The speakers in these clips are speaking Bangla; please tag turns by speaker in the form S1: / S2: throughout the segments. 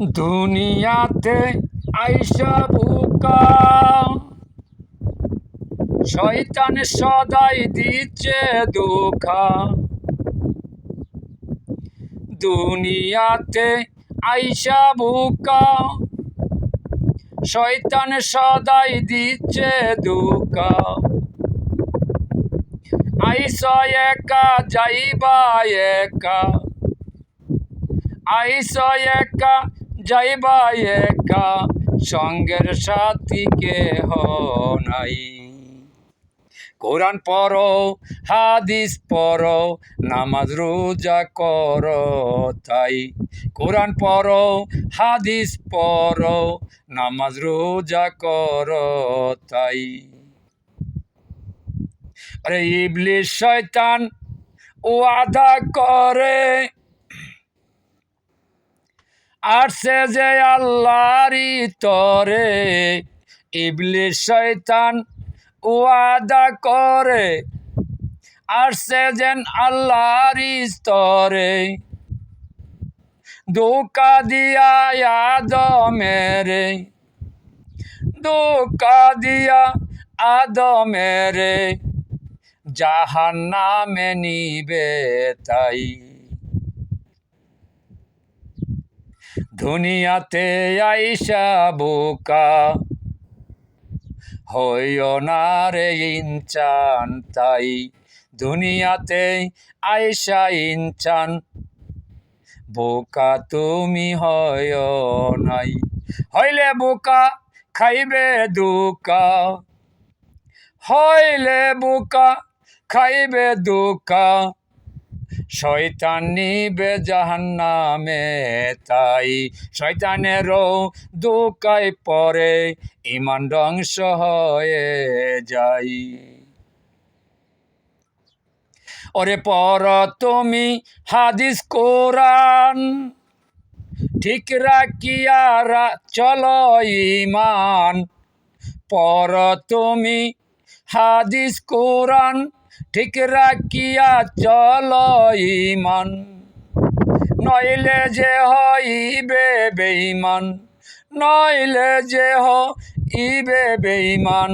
S1: দুনিয়াতে আইসা বুকা। শয়তান সদাই দিচ্ছে দুঃখা দুনিয়াতে আইসা বুকা। শয়তান সদাই দিচ্ছে দুঃখা আইস একা যাইবা একা। আইস একা যাইবা একা, সঙ্গের সাথী কেহ নাই। কোরআন পড়ো, হাদিস পড়ো, নামাজ রোজা করো তাই। কোরআন পড়ো, হাদিস পড়ো, নামাজ রোজা করো তাই। আরে ইবলিশ শয়তান ওয়াদা করে সে যে আল্লাহরই তরে ইবলিশ শয়তান ওয়াদা করে। সে যেন আল্লাহরই স্তরে, ধোকা দিয়া আদমেরে, ধোকা দিয়া আদমেরে জাহান নামে নিবে তাই। দুনিয়াতে আইসা বোকা। হইও না রে ইনচান তাই, দুনিয়াতে আইসা ইনচান। বোকা তুমি হয় নাই, হইলে বোকা খাইবে দুকা। হইলে বোকা খাইবে দুকা। শয়তান নিবে জাহান্নামে তাই শয়তানেরও দুকায় পরে ইমান ধ্বংস হয়ে যাই ওরে পর তুমি হাদিস কোরআন ঠিক রাখিয়া রা- চলো ইমান পর তুমি হাদিস কোরআন ঠিক রাখিয়া চল ইমান। নইলে যে হইবে বেঈমান, নইলে যে হইবে বেঈমান,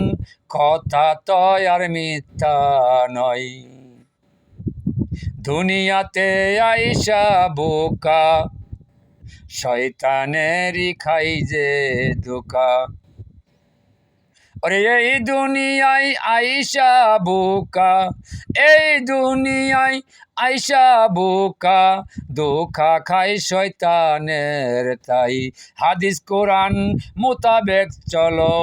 S1: কথা তো আর মিথ্যা নয়। দুনিয়াতে আইসা বোকা, শয়তানেরই খাই যে ধোকা। ওরে, এই দুনিয়ায় আইসা বোকা, এই দুনিয়ায় আইসা বোকা, ধোকা খাই শয়তানের তাই। হাদিস, কোরআন মোতাবেক চলো,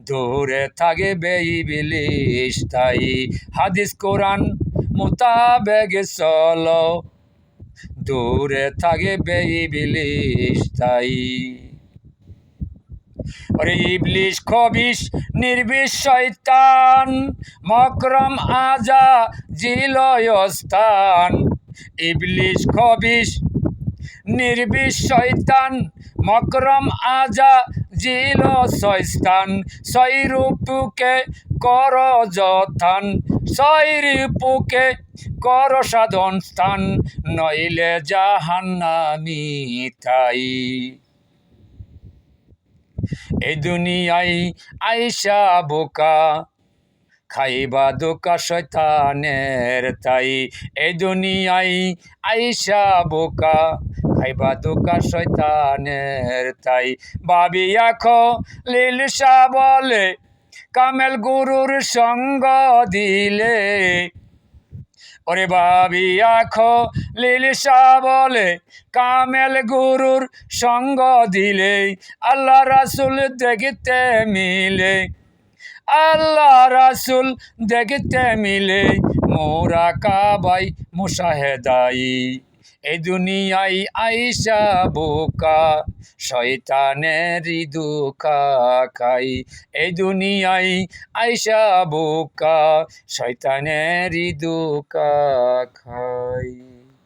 S1: দূরে থাকে বেইবিলিশ তাই। হাদিস, কোরআন মোতাবেক চলো, দূরে থাকে বেইবিলিশ তাই। ওরে ইবলিশ খবিশ, নির্বিষ শয়তান। মকরম আজা জিলয়স্থান ইবলিশ খবিশ, নির্বিষ শয়তান। মকরম আজা জিল শয়স্তান সৈরূপকে কর যথান। সৈরূপকে কর সাধন স্থান নইলে জাহান্নামি তাই। এই দুনিয়ায় আইসা বোকা, খাইবা দোকা শয়তানের তাই। এই দুনিয়ায় আইসা বোকা, খাইবা দোকা শয়তানের তাই। বাবি আখো লীলসা বলে কামেল গুরুর সঙ্গ দিলে। ওরে বাবি আখো লিলিসা বলে, কামেল গুরুর সঙ্গ দিলে, আল্লাহ রাসুল দেখিতে মিলে, আল্লাহ রাসুল দেখিতে মিলে, মোরা কাবাই মুশাহেদাই এই দুনিয়ায় আইসা বোকা শয়তানের দুঃখা খাই। এই দুনিয়ায় আইসা বোকা শয়তানের দুঃখা খাই।